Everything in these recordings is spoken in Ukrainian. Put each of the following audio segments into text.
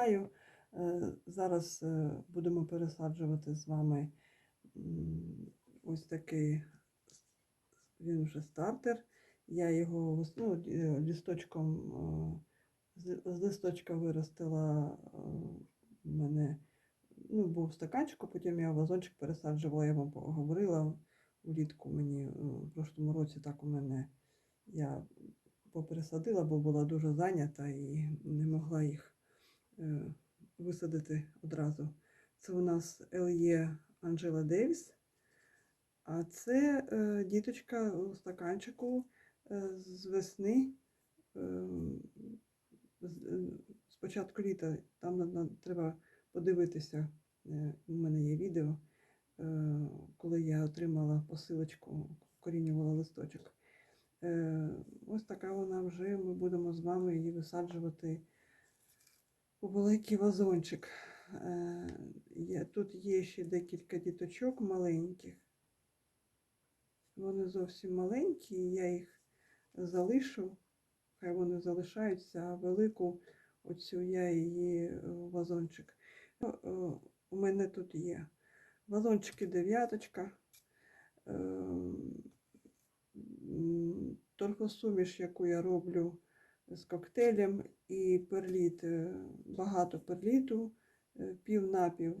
чаю. Е, Зараз е, будемо пересаджувати з вами ось такий, він вже стартер. Я його ну, е, лісточком, з листочка виростила в мене, ну, був стаканчик, потім я вазончик пересаджувала, я вам говорила влітку мені в прошлому році так у мене я попересадила, бо була дуже зайнята і не могла їх висадити одразу. Це у нас Л'є Анджела Девіс. А це е, діточка у стаканчику е, з весни. Е, з, е, початку літа. Там треба подивитися. Е, у мене є відео, е, коли я отримала посилочку, корінювала листочок. Е, ось така вона вже. Ми будемо з вами її висаджувати у великий вазончик. Е, тут є ще декілька діточок маленьких. Вони зовсім маленькі, я їх залишу. Хай вони залишаються, а велику оцю я її е, вазончик. У мене тут є вазончики дев'яточка. Е, м, торфосуміш, яку я роблю з коктейлем, і перліт, е, багато перліту, е, пів на пів,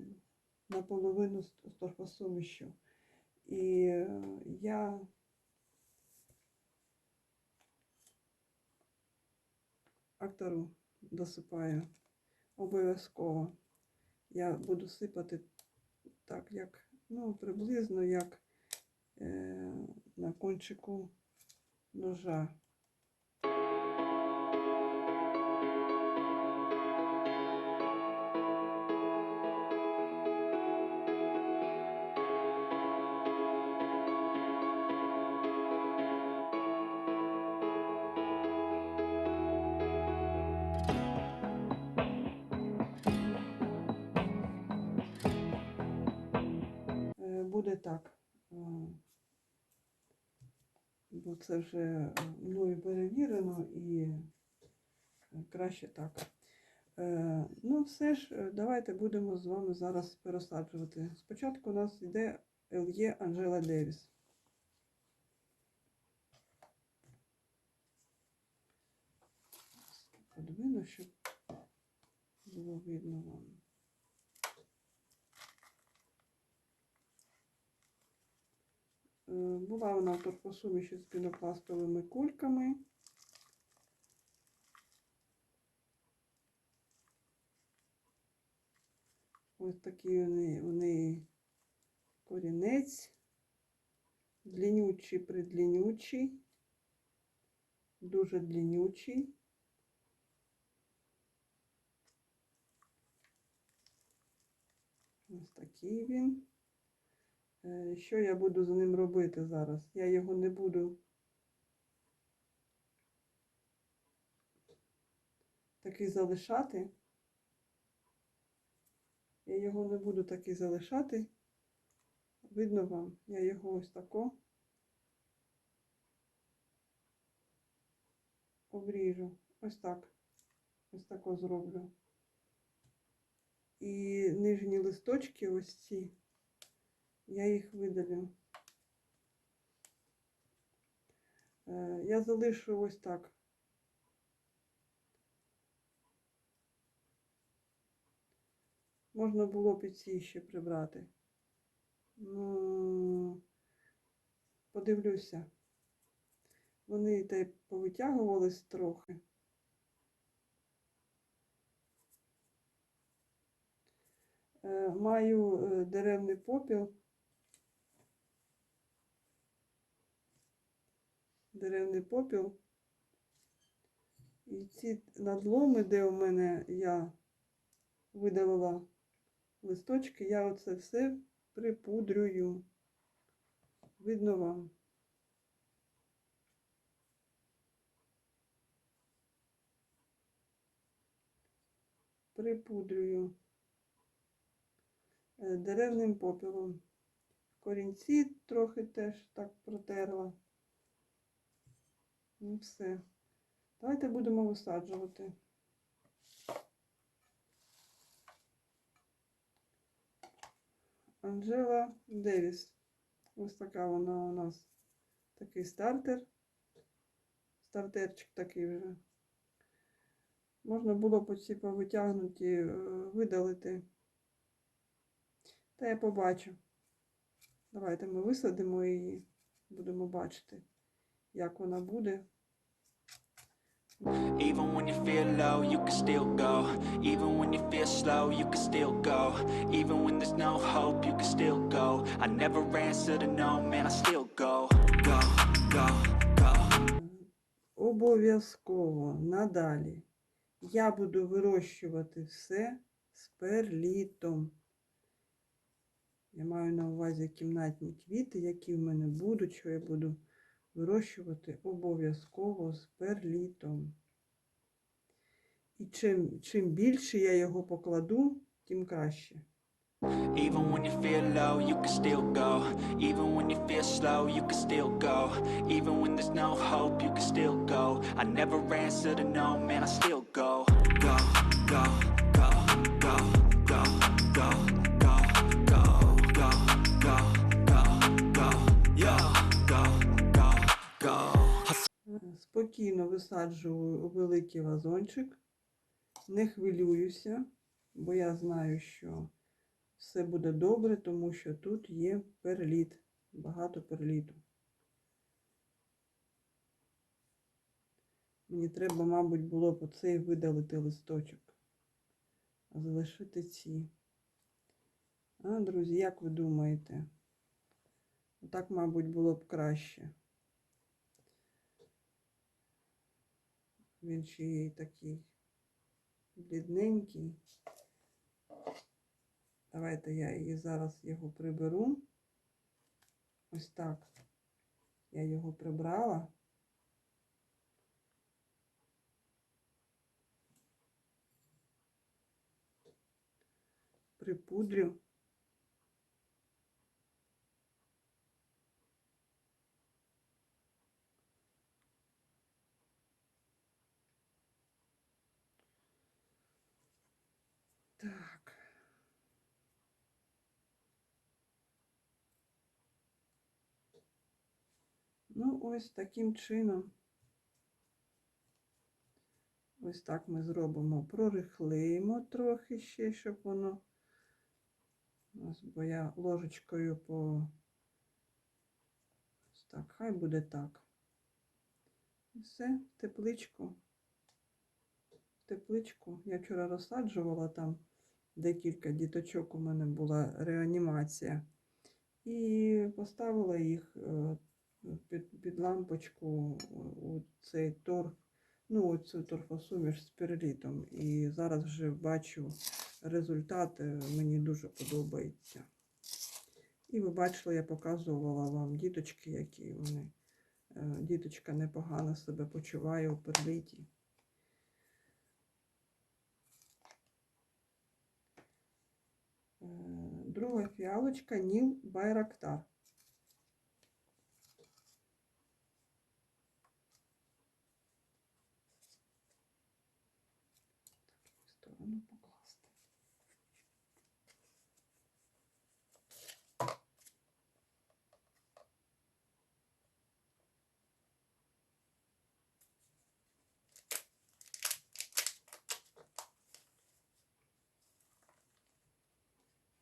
наполовину з торфосумішю. І е, я актору досипаю обов'язково. Я буду сипати так, як, ну, приблизно як е, на кончику ножа. Так. Бо це вже мною перевірено і краще так. Е, Ну, все ж, е, давайте будемо з вами зараз пересаджувати. Спочатку у нас йде Л'є Анжела Девіс. Подвину, щоб було видно вам. Е, Була вона в торфосуміші з пінопластовими кульками. Ось такий вони, вони корінець, длинючий, придлинючий, дуже длинючий. Ось такий він. Е, Що я буду з ним робити зараз? Я його не буду такий залишати. Я його не буду такий залишати. Видно вам, я його ось тако обріжу. Ось так. Ось тако зроблю. І нижні листочки ось ці. Я їх видалю. Е, Я залишу ось так. Можна було б і ці ще прибрати. Ну, подивлюся. Вони та й повитягувались трохи. Е, Маю е, деревний попіл. Деревний попіл. І ці надломи, де у мене я видалила листочки, я оце все припудрюю. Видно вам. Припудрюю е, деревним попелом. Корінці трохи теж так протерла. Ну все. Давайте будемо висаджувати. Анжела Девіс. Ось така вона у нас такий стартер. Стартерчик такий вже. Можна було по ці повитягнуті, е, видалити. Та я побачу. Давайте ми висадимо її, будемо бачити як вона буде. Even when you feel low, you can still go. Even when you feel slow, you can still go. Even when there's no hope, you can still go. I never answer to no, man, I still go. Go, go, go. Обов'язково надалі я буду вирощувати все з перлітом. Я маю на увазі кімнатні квіти, які в мене будуть, що я буду вирощувати обов'язково з перлітом. І чим, чим більше я його покладу, тим краще. Even when you feel low, you can still go. Even when you feel slow, you can still go. Even when there's no hope, you can still go. I never answer to no, man, I still go. Go, go, Спокійно висаджую у великий вазончик, не хвилююся, бо я знаю, що все буде добре, тому що тут є перліт, багато перліту. Мені треба, мабуть, було б оцей видалити листочок, а залишити ці. А, друзі, як ви думаєте? Так, мабуть, було б краще. Він ще й такий блідненький. Давайте я її зараз його приберу. Ось так. Я його прибрала. Припудрю. Так. Ну, ось таким чином. Ось так ми зробимо. Прорихлимо трохи ще, щоб воно. Ось, бо я ложечкою по. Ось так, хай буде так. І все, в тепличку. В тепличку. Я вчора розсаджувала там декілька діточок, у мене була реанімація. І поставила їх е, під, під лампочку у цей торф, ну, у цю торфосуміш з перелітом. І зараз вже бачу результати, мені дуже подобається. І ви бачили, я показувала вам діточки, які вони. е, Діточка непогано себе почуває у перліті. Е, Друга фіалочка Ніл Байрактар. В покласти.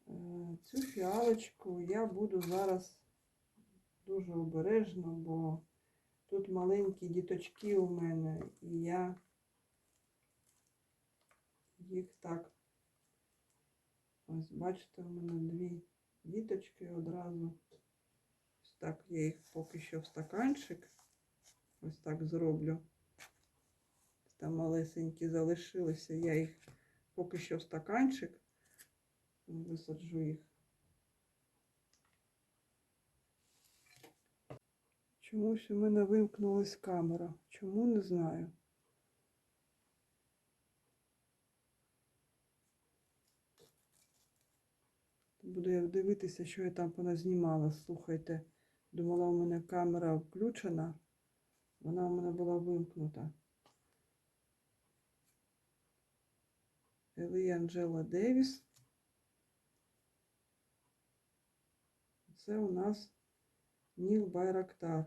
Е, Цю фіалочку я буду зараз дуже обережно, бо тут маленькі діточки у мене, і я їх так. Ось, бачите, у мене дві діточки одразу. Ось так я їх поки що в стаканчик. Ось так зроблю. Там малесенькі залишилися. Я їх поки що в стаканчик. Висаджу їх. Чомусь у мене вимкнулась камера. Чому не знаю. Буду я дивитися, що я там поназнімала. Слухайте, думала, у мене камера включена. Вона у мене була вимкнута. Елі Анджела Девіс. це у нас Ніл Байрактар.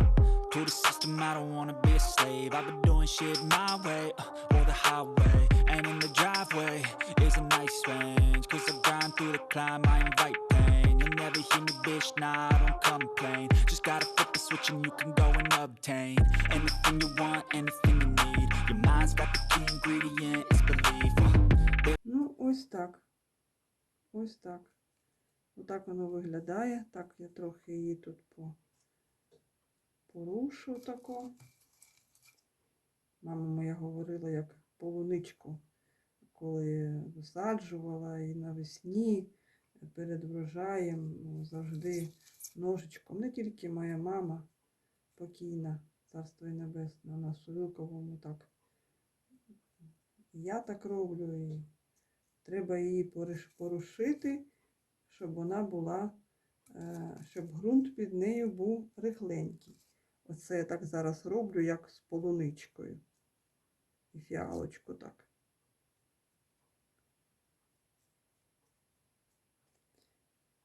Uh, to the system, I don't wanna be a slave. I've been doing shit my way, uh, or the highway. And in the driveway is a nice range. Cause I grind through the climb, I invite pain. You'll never hear me, bitch, nah, I don't complain. Just gotta flip the switch and you can go and obtain anything you want, anything you need. Your mind's got the key ingredient, it's belief. Uh, Ну, ось так. Ось так. Отак воно виглядає. Так, я трохи її тут по... порушу тако. Мама моя говорила, як полуничку, коли висаджувала і навесні перед врожаєм ну, завжди ножичком. Не тільки моя мама покійна, царство і небесне, у нас у так. Я так роблю і треба її порушити, щоб вона була, е, щоб ґрунт під нею був рихленький. Оце я так зараз роблю, як з полуничкою. І фіалочку так.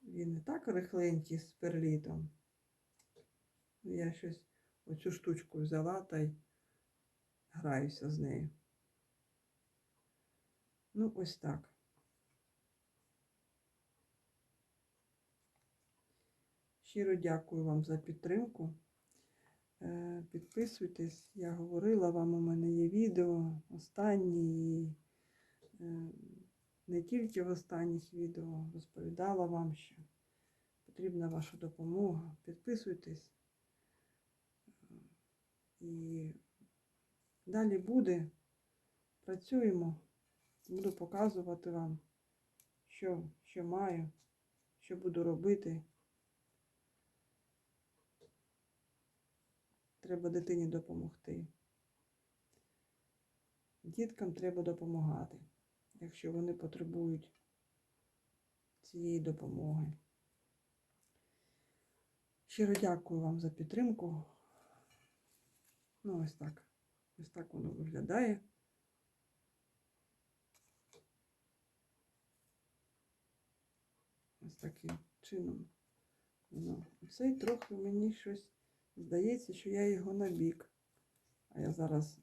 Він і так рихленький з перлітом. Я щось оцю штучку взяла та й граюся з нею. Ну, ось так. Щиро дякую вам за підтримку. Е, Підписуйтесь, я говорила вам, у мене є відео останні, і е, не тільки в останніх відео розповідала вам, що потрібна ваша допомога. Підписуйтесь. І далі буде. Працюємо. Буду показувати вам, що, що маю, що буду робити. Треба дитині допомогти. Діткам треба допомагати, якщо вони потребують цієї допомоги. Щиро дякую вам за підтримку. Ну, ось так. Ось так воно виглядає. Ось таким чином. Воно. Оцей трохи мені щось здається, що я його набік. А я зараз,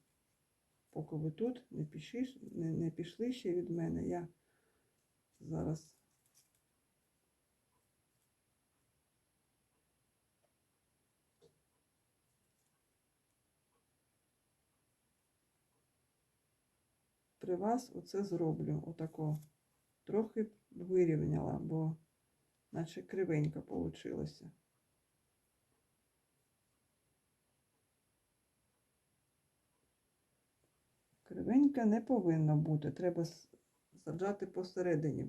поки ви тут не пішли, не, не пішли ще від мене, я зараз при вас оце зроблю. Отако. Трохи вирівняла, бо наче кривенько получилося. тоненьке не повинно бути. Треба саджати посередині.